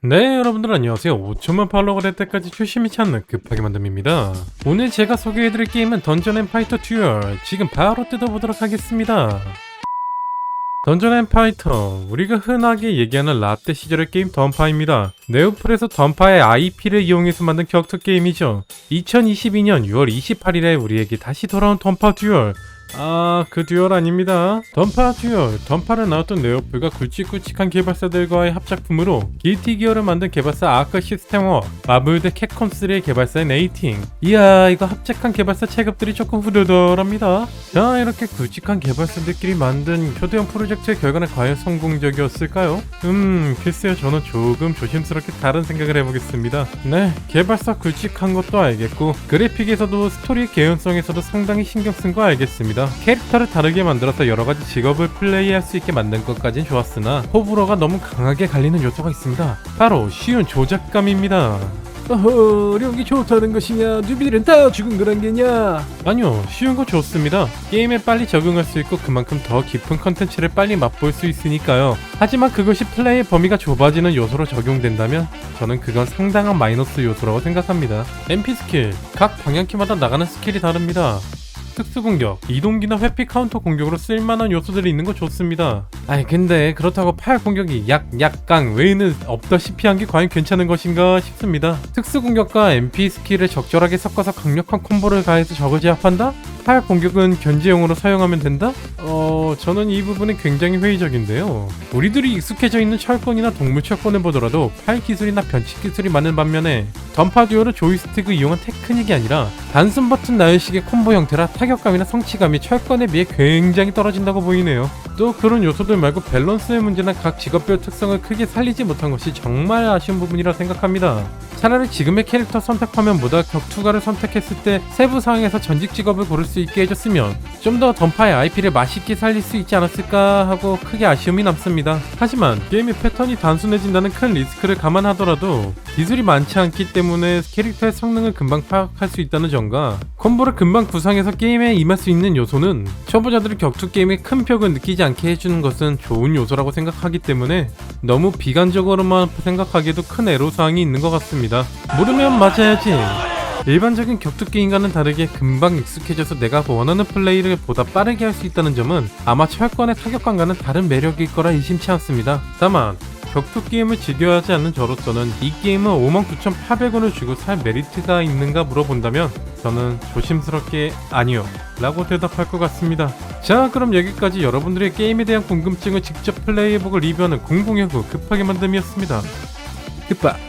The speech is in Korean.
네 여러분들 안녕하세요. 5천만 팔로워가 될 때까지 조심히 찾는 급하게 만듦입니다. 오늘 제가 소개해드릴 게임은 던전 앤 파이터 듀얼 지금 바로 뜯어보도록 하겠습니다. 던전 앤 파이터 우리가 흔하게 얘기하는 라떼 시절의 게임 던파입니다. 네오플에서 던파의 IP를 이용해서 만든 격투 게임이죠. 2022년 6월 28일에 우리에게 다시 돌아온 던파 듀얼 아, 그 듀얼 아닙니다. 던파 듀얼. 던파를 나왔던 네오플과 굵직굵직한 개발사들과의 합작품으로 길티 기어를 만든 개발사 아크 시스템워, 마블드 캡콤 3의 개발사인 에이팅. 이야, 이거 합작한 개발사 체급들이 조금 후덜덜합니다. 자, 이렇게 굵직한 개발사들끼리 만든 초대형 프로젝트의 결과는 과연 성공적이었을까요? 음, 글쎄요, 저는 조금 조심스럽게 다른 생각을 해보겠습니다. 네, 개발사 굵직한 것도 알겠고, 그래픽에서도 스토리 개연성에서도 상당히 신경 쓴 거 알겠습니다. 캐릭터를 다르게 만들어서 여러 가지 직업을 플레이할 수 있게 만든 것까진 좋았으나 호불호가 너무 강하게 갈리는 요소가 있습니다. 바로 쉬운 조작감입니다. 어허 어려운 게 좋다는 것이냐 누비들은 다 죽은 거란 게냐 아니요, 쉬운 거 좋습니다. 게임에 빨리 적응할 수 있고 그만큼 더 깊은 컨텐츠를 빨리 맛볼 수 있으니까요. 하지만 그것이 플레이의 범위가 좁아지는 요소로 적용된다면 저는 그건 상당한 마이너스 요소라고 생각합니다. MP 스킬, 각 방향키마다 나가는 스킬이 다릅니다. 특수 공격, 이동기나 회피 카운터 공격으로 쓸만한 요소들이 있는 거 좋습니다. 아이 근데 그렇다고 팔 공격이 약, 약강 외에는 없다시피 한 게 과연 괜찮은 것인가 싶습니다. 특수 공격과 MP 스킬을 적절하게 섞어서 강력한 콤보를 가해서 적을 제압한다? 팔 공격은 견제용으로 사용하면 된다? 어, 저는 이 부분은 굉장히 회의적인데요. 우리들이 익숙해져 있는 철권이나 동물 철권을 보더라도 팔 기술이나 변칙 기술이 많은 반면에 던파 듀얼은 조이스틱을 이용한 테크닉이 아니라 단순 버튼 나열식의 콤보 형태라 타격감이나 성취감이 철권에 비해 굉장히 떨어진다고 보이네요. 또 그런 요소들 말고 밸런스의 문제나 각 직업별 특성을 크게 살리지 못한 것이 정말 아쉬운 부분이라 생각합니다. 차라리 지금의 캐릭터 선택 화면보다 격투가를 선택했을 때 세부 사항에서 전직 직업을 고를 수 있게 해줬으면 좀 더 던파의 IP를 맛있게 살릴 수 있지 않았을까 하고 크게 아쉬움이 남습니다. 하지만 게임의 패턴이 단순해진다는 큰 리스크를 감안하더라도 기술이 많지 않기 때문에 캐릭터의 성능을 금방 파악할 수 있다는 점과 콤보를 금방 구상해서 게임에 임할 수 있는 요소는 초보자들이 격투 게임의 큰 벽을 느끼지 않게 해주는 것은 좋은 요소라고 생각하기 때문에 너무 비관적으로만 생각하기에도 큰 애로사항이 있는 것 같습니다. 모르면 맞아야지. 일반적인 격투 게임과는 다르게 금방 익숙해져서 내가 원하는 플레이를 보다 빠르게 할 수 있다는 점은 아마 철권의 타격감과는 다른 매력일 거라 의심치 않습니다. 다만 격투 게임을 즐겨야 하지 않는 저로서는 이 게임은 59,800원을 주고 살 메리트가 있는가 물어본다면 저는 조심스럽게 아니요 라고 대답할 것 같습니다. 자 그럼 여기까지 여러분들의 게임에 대한 궁금증을 직접 플레이해보고 리뷰하는 공공연구 급하게 만듦이었습니다. 끝바